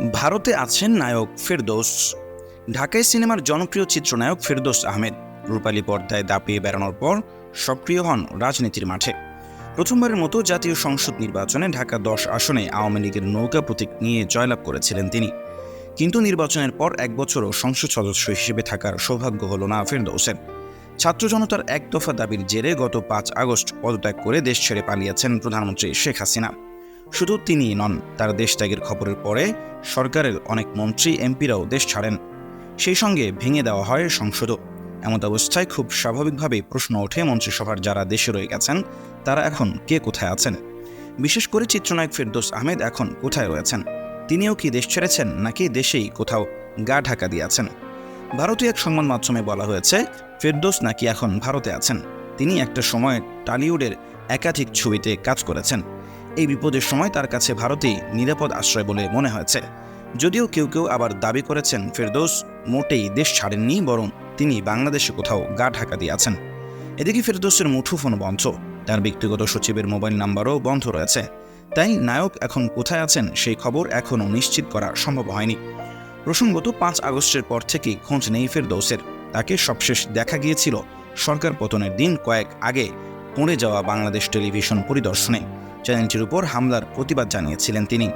ভারতে আছেন নায়ক ফেরদৌস। ঢাকায় সিনেমার জনপ্রিয় চিত্রনায়ক ফেরদৌস আহমেদ রূপালী পর্দায় দাপিয়ে বেড়ানোর পর সক্রিয় হন রাজনীতির মাঠে। প্রথমবারের মতো জাতীয় সংসদ নির্বাচনে ঢাকা দশ আসনে আওয়ামী লীগের নৌকা প্রতীক নিয়ে জয়লাভ করেছিলেন তিনি। কিন্তু নির্বাচনের পর এক বছরও সংসদ সদস্য হিসেবে থাকার সৌভাগ্য হল না ফেরদৌসের। ছাত্র জনতার এক দফা দাবির জেরে গত পাঁচ আগস্ট পদত্যাগ করে দেশ ছেড়ে পালিয়েছেন প্রধানমন্ত্রী শেখ হাসিনা। শুধু তিনিই নন, তার দেশ ত্যাগের খবরের পরে সরকারের অনেক মন্ত্রী, এমপিরাও দেশ ছাড়েন। সেই সঙ্গে ভেঙে দেওয়া হয় সংসদও। এমন অবস্থায় খুব স্বাভাবিকভাবেই প্রশ্ন ওঠে মন্ত্রিসভার যারা দেশে রয়ে গেছেন, তারা এখন কে কোথায় আছেন? বিশেষ করে চিত্রনায়ক ফেরদৌস আহমেদ এখন কোথায় রয়েছেন? তিনিও কি দেশ ছেড়েছেন নাকি দেশেই কোথাও গা ঢাকা দিয়েছেন? ভারতীয় এক সংবাদ মাধ্যমে বলা হয়েছে, ফেরদৌস নাকি এখন ভারতে আছেন? তিনি একটা সময় টালিউডের একাধিক ছবিতে কাজ করেছেন। এই বিপদের সময় তার কাছে ভারতেই নিরাপদ আশ্রয় বলে মনে হয়েছে। যদিও কেউ কেউ আবার দাবি করেছেন, ফেরদৌস মোটেই দেশ ছাড়েননি, বরং তিনি বাংলাদেশে কোথাও গা ঢাকা দিয়ে আছেন। এদিকে ফেরদৌসের মুঠোফোন বন্ধ। তার ব্যক্তিগত সচিবের মোবাইল নাম্বারও বন্ধ রয়েছে। তাই নায়ক এখন কোথায় আছেন সেই খবর এখনও নিশ্চিত করা সম্ভব হয়নি। প্রসঙ্গত পাঁচ আগস্টের পর থেকেই খোঁজ নেই ফেরদৌসের। তাকে সবশেষ দেখা গিয়েছিল সরকার পতনের দিন কয়েক আগে, পড়ে যাওয়া বাংলাদেশ টেলিভিশন পরিদর্শনে। চ্যানেলটির উপর হামলার প্রতিবাদ জানিয়েছিলেন তিনি।